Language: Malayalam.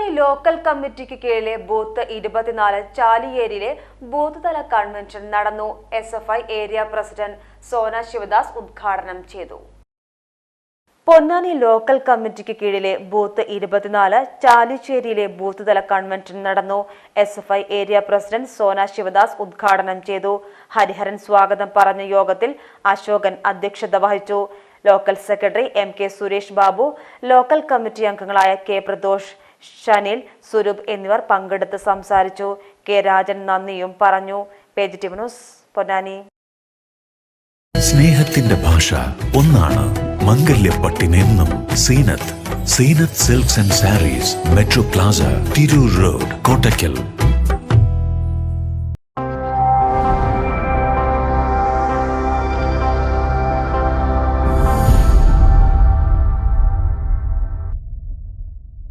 പൊന്നാനി ലോക്കൽ കമ്മിറ്റിക്ക് കീഴിലെ ബൂത്ത് ഇരുപത്തിനാല് ചാലിയേരിയിലെ ബൂത്ത് തല കൺവെൻഷൻ നടന്നു. S F I area president Sona Sivadas ഉദ്ഘാടനം ചെയ്തു. പൊന്നാനി ലോക്കൽ കമ്മിറ്റിക്ക് കീഴിലെ ബൂത്ത് ഇരുപത്തിനാല് ചാലിശ്ശേരിയിലെ ബൂത്ത് തല കൺവെൻഷൻ നടന്നു. S F I area president Sona Sivadas ഉദ്ഘാടനം ചെയ്തു. ഹരിഹരൻ സ്വാഗതം പറഞ്ഞ യോഗത്തിൽ അശോകൻ അധ്യക്ഷത വഹിച്ചു. Local secretary M K Suresh Babu local committee അംഗങ്ങളായ കെ പ്രദോഷ് ഷനിൽ സുരൂപ് എന്നിവർ പങ്കെടുത്ത് സംസാരിച്ചു. കെ. രാജൻ നന്ദിയും പറഞ്ഞു. Page T news Ponnani. സ്നേഹത്തിന്റെ ഭാഷ ഒന്നാണ് മംഗല്യപ്പട്ടിനെന്നും Seenath. Seenath silks and sarees metro plaza Tirur road Kottakkal.